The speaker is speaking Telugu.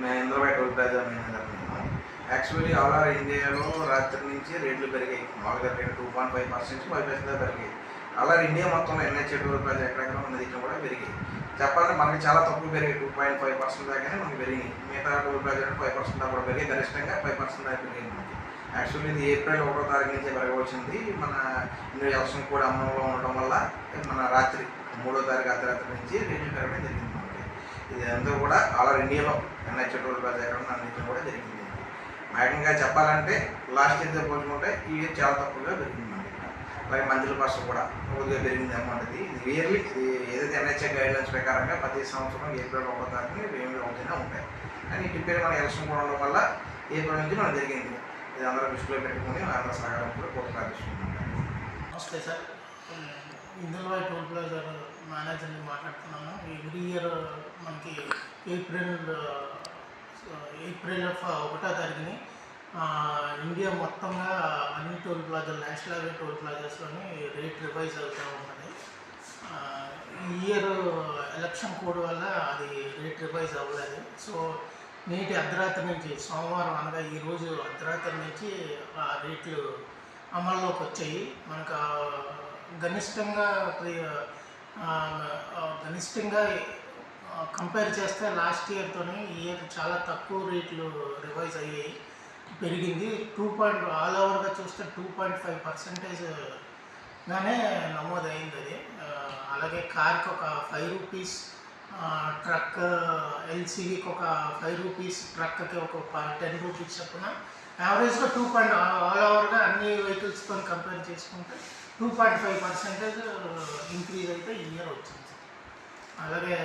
మహేంద్రపేట ఉల్లిపాయల యాక్చువల్లీ ఆల్ ఇండియాలో రాత్రి నుంచి రేట్లు పెరిగాయి. మామూలుగా rate two point five percent five percent పెరిగాయి. అలా ఇండియా మొత్తం ఎన్హెచ్ఏ టూ రూపాయలు ఎక్కడెక్కడ ఉన్న దగ్గర కూడా పెరిగాయి. చెప్పాలంటే మనకి చాలా తక్కువ పెరిగాయి. టూ పాయింట్ ఫైవ్ పర్సెంట్ దాకానే మనకి పెరిగింది మిగతా టూ రూపాయలు ఫైవ్ పర్సెంట్ దాకా కూడా పెరిగాయి. గరిష్టంగా ఫైవ్ పర్సెంట్ దాకా పెరిగింది మనకి. యాక్చువల్లీ ఇది ఏప్రిల్ ఒకటో తారీఖు నుంచి పెరగవలసింది. మన ఎలక్షన్ కూడా అమ్మంలో ఉండడం వల్ల మన రాత్రి మూడో తారీఖు అర్ధరాత్రి నుంచి రేట్లు పెరగడం జరిగింది. ఇదంతా ఇది కూడా ఆల్ ఇండియాలో ఎన్హెచ్ ప్రజాకరణ రూపాయలు అన్నింటిలో కూడా జరిగింది. వేగంగా చెప్పాలంటే లాస్ట్ ఇయర్తో పోల్చుకుంటే ఈ ఇయర్ చాలా తక్కువగా పెరిగింది మనకి అలాగే మంత్లీ పర్సెంట్ కూడా కొద్దిగా పెరిగింది అమౌంట్ ఇది ఇది ఇయర్లీ ఏదైతే ఎన్హెచ్ఏ గైడ్లైన్స్ ప్రకారంగా ప్రతి సంవత్సరం ఏప్రిల్ ఒకటో తారీఖుని ఏమి అవుతూనే ఉంటాయి. కానీ ఇటు పేరు మన ఎలక్షన్ కూడా ఉండడం వల్ల ఏప్రిల్ నుంచి మనం జరిగింది. ఇది అందరూ దృష్టిలో పెట్టుకుని అందరూ సహకారం కూడా కోరుకు ప్రార్థిస్తున్నాం నమస్తే సార్. ఇందులో టోల్ ప్లాజా మేనేజర్ని మాట్లాడుతున్నాను ఎవ్రీ ఇయర్ మనకి ఏప్రిల్ ఏప్రిల్ ఆఫ్ ఒకటో తారీఖుని ఇండియా మొత్తంగా అన్ని toll plaza national highway toll ప్లాజాస్లోని rate revise అవుతూ ఉంటుంది ఈ ఇయర్ ఎలక్షన్ కోడ్ వల్ల అది రేట్ రివైజ్ అవ్వలేదు. సో నేటి అర్ధరాత్రి నుంచి సోమవారం అనగా ఈరోజు అర్ధరాత్రి నుంచి ఆ రేట్లు అమల్లోకి వచ్చాయి. మనకు గనిష్టంగా గనిష్టంగా కంపేర్ చేస్తే లాస్ట్ ఇయర్తో ఈ ఇయర్ చాలా తక్కువ రేట్లు రివైజ్ అయ్యాయి. పెరిగింది. టూ పాయింట్ ఆల్ ఓవర్గా చూస్తే టూ పాయింట్ ఫైవ్ పర్సెంటేజ్ గానే నమోదైంది అది. అలాగే కార్కి ఒక ఫైవ్ రూపీస్ ట్రక్ ఎల్సీవీకి ఒక ఫైవ్ రూపీస్ ట్రక్కి ఒక టెన్ రూపీస్ చొప్పున. యావరేజ్గా టూ పాయింట్ ఆల్ ఓవర్గా అన్ని వెహికల్స్తో కంపేర్ చేసుకుంటే two point five percentage increase అయితే ఈ ఇయర్ వచ్చింది. అలాగే